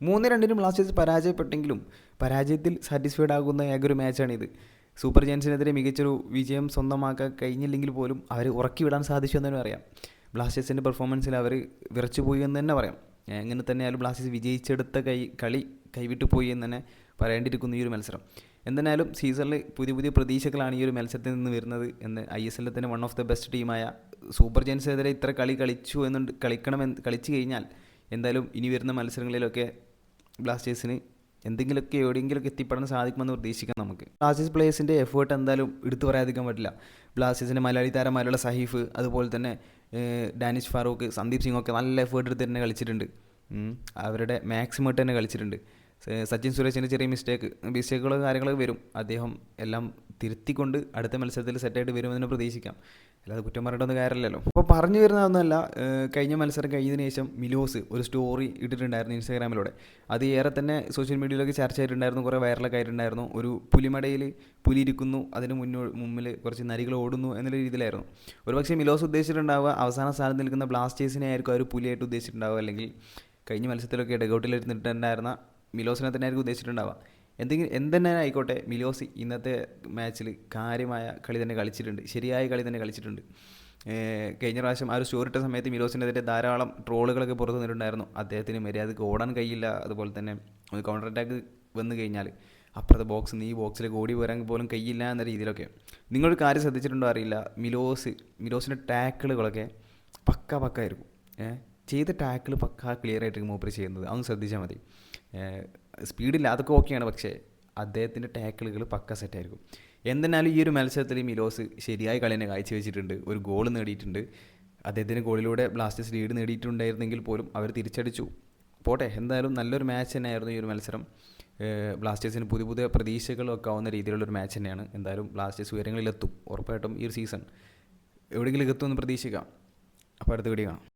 മൂന്ന് രണ്ടിനും ബ്ലാസ്റ്റേഴ്സ് പരാജയപ്പെട്ടെങ്കിലും പരാജയത്തിൽ സാറ്റിസ്ഫൈഡ് ആകുന്ന ഏകൊരു മാച്ചാണിത് സൂപ്പർ ജയൻസിനെതിരെ മികച്ചൊരു വിജയം സ്വന്തമാക്കാൻ കഴിഞ്ഞില്ലെങ്കിൽ പോലും അവർ ഉറക്കി വിടാൻ സാധിച്ചു എന്ന് തന്നെ പറയാം. ബ്ലാസ്റ്റേഴ്സിന്റെ പെർഫോമൻസിൽ അവർ വിറച്ചു പോയി എന്ന് തന്നെ പറയാം. എങ്ങനെ തന്നെയാലും ബ്ലാസ്റ്റേഴ്സ് വിജയിച്ചെടുത്ത കൈ കളി കൈവിട്ടു പോയി എന്ന് തന്നെ പറയേണ്ടിയിരിക്കുന്നു ഈ ഒരു മത്സരം. എന്തായാലും സീസണിൽ പുതിയ പുതിയ പ്രതീക്ഷകളാണ് ഈ ഒരു മത്സരത്തിൽ നിന്ന് വരുന്നത് എന്ന് ഐ എസ് എല്ലിൽ തന്നെ വൺ ഓഫ് ദ ബെസ്റ്റ് ടീമായ സൂപ്പർ ജയൻസിനെതിരെ ഇത്ര കളി കളിച്ചു എന്നുണ്ട് കളിക്കണമെന്ന് കളിച്ചു കഴിഞ്ഞാൽ എന്തായാലും ഇനി വരുന്ന മത്സരങ്ങളിലൊക്കെ ബ്ലാസ്റ്റേഴ്സിന് എന്തെങ്കിലുമൊക്കെ എവിടെയെങ്കിലുമൊക്കെ എത്തിപ്പെടാൻ സാധിക്കുമെന്ന് പ്രതീക്ഷിക്കാം നമുക്ക്. ബ്ലാസ്റ്റേഴ്സ് പ്ലേയേഴ്സിന്റെ എഫേർട്ട് എന്തായാലും എടുത്തു പറയാതിരിക്കാൻ പറ്റില്ല. ബ്ലാസ്റ്റേഴ്സിന്റെ മലയാളി താരന്മാരുള്ള സഹീഫ് അതുപോലെ തന്നെ ഡാനിഷ് ഫാറൂഖ് സന്ദീപ് സിംഗ് ഒക്കെ നല്ല എഫേർട്ട് എടുത്ത് തന്നെ കളിച്ചിട്ടുണ്ട്. അവരുടെ മാക്സിമം ഇട്ട് തന്നെ കളിച്ചിട്ടുണ്ട്. സച്ചിൻ സുരേഷിന്റെ ചെറിയ മിസ്റ്റേക്ക് മിസ്റ്റേക്കുകൾ കാര്യങ്ങളൊക്കെ വരും. അദ്ദേഹം എല്ലാം തിരുത്തിക്കൊണ്ട് അടുത്ത മത്സരത്തിൽ സെറ്റായിട്ട് വരുമെന്ന് പ്രതീക്ഷിക്കാം. അല്ലാതെ കുറ്റം പറഞ്ഞിട്ടൊന്നും കാര്യമില്ലല്ലോ. അപ്പോൾ പറഞ്ഞു വരുന്നതൊന്നുമല്ല കഴിഞ്ഞ മത്സരം കഴിഞ്ഞതിന് ശേഷം മിലോസ് ഒരു സ്റ്റോറി ഇട്ടിട്ടുണ്ടായിരുന്നു ഇൻസ്റ്റാഗ്രാമിലൂടെ. അത് ഏറെ തന്നെ സോഷ്യൽ മീഡിയയിലൊക്കെ ചർച്ച ആയിട്ടുണ്ടായിരുന്നു കുറേ വൈറലൊക്കെ ആയിട്ടുണ്ടായിരുന്നു. ഒരു പുലിമടയിൽ പുലി ഇരിക്കുന്നു അതിന് മുന്നോ മുമ്പിൽ കുറച്ച് നരികൾ ഓടുന്നു എന്നുള്ള രീതിയിലായിരുന്നു. ഒരുപക്ഷെ മിലോസ് ഉദ്ദേശിച്ചിട്ടുണ്ടാവുക അവസാന സ്ഥാനത്ത് നിൽക്കുന്ന ബ്ലാസ്റ്റേഴ്സിനെ ആയിരിക്കും ഒരു പുലിയായിട്ട് ഉദ്ദേശിച്ചിട്ടുണ്ടാവുക അല്ലെങ്കിൽ കഴിഞ്ഞ മത്സരത്തിലൊക്കെ ഡഗൗട്ടിലിരുന്നിട്ടുണ്ടായിരുന്ന മിലോസിനെ തന്നെ ആയിരിക്കും ഉദ്ദേശിച്ചിട്ടുണ്ടാവുക. എന്തെങ്കിലും എന്തെന്നെ ആയിക്കോട്ടെ മിലോസി ഇന്നത്തെ മാച്ചിൽ കാര്യമായ കളി തന്നെ കളിച്ചിട്ടുണ്ട്. ശരിയായ കളി തന്നെ കളിച്ചിട്ടുണ്ട്. കഴിഞ്ഞ പ്രാവശ്യം ആ ഒരു സ്റ്റോറിട്ട സമയത്ത് മിലോസിനെതിരെ ധാരാളം ട്രോളുകളൊക്കെ പുറത്തു നിന്നിട്ടുണ്ടായിരുന്നു അദ്ദേഹത്തിന് മര്യാദയ്ക്ക് ഓടാൻ കഴിയില്ല. അതുപോലെ തന്നെ ഒരു കൗണ്ടർ അറ്റാക്ക് വന്നു കഴിഞ്ഞാൽ അപ്പുറത്തെ ബോക്സ് നീ ബോക്സിലേക്ക് ഓടി വരാൻ പോലും കഴിയില്ല എന്ന രീതിയിലൊക്കെ. നിങ്ങളൊരു കാര്യം ശ്രദ്ധിച്ചിട്ടുണ്ടോ അറിയില്ല? മിലോസ് മിലോസിന്റെ ടാക്കിളുകളൊക്കെ പക്ക പക്ക ആയിരിക്കും ഏഹ് ചെയ്ത ടാക്കിൾ പക്ക ക്ലിയർ ആയിട്ട് മൂപ്പർ ചെയ്യുന്നത്. അതൊന്ന് ശ്രദ്ധിച്ചാൽ മതി. സ്പീഡില്ല അതൊക്കെ ഓക്കെയാണ് പക്ഷേ അദ്ദേഹത്തിന്റെ ടാക്കിളുകൾ പക്ക സെറ്റായിരിക്കും എന്തെന്നാലും ഈ ഒരു മത്സരത്തിൽ മിലോസ് ശരിയായ കളി തന്നെ കാഴ്ചവെച്ചിട്ടുണ്ട്. ഒരു ഗോൾ നേടിയിട്ടുണ്ട്. അദ്ദേഹത്തിന്റെ ഗോളിലൂടെ ബ്ലാസ്റ്റേഴ്സ് ലീഡ് നേടിയിട്ടുണ്ടായിരുന്നെങ്കിൽ പോലും അവർ തിരിച്ചടിച്ചു. പോട്ടെ എന്തായാലും നല്ലൊരു മാച്ച് തന്നെയായിരുന്നു ഈ ഒരു മത്സരം. ബ്ലാസ്റ്റേഴ്സിന് പുതിയ പുതിയ പ്രതീക്ഷകളൊക്കെ ആവുന്ന രീതിയിലുള്ളൊരു മാച്ച് തന്നെയാണ്. എന്തായാലും ബ്ലാസ്റ്റേഴ്സ് ഉയരങ്ങളിലെത്തും. ഉറപ്പായിട്ടും ഈ ഒരു സീസൺ എവിടെയെങ്കിലും എത്തുമെന്ന് പ്രതീക്ഷിക്കാം. അപ്പോൾ അടുത്ത വീഡിയോ കാണാം.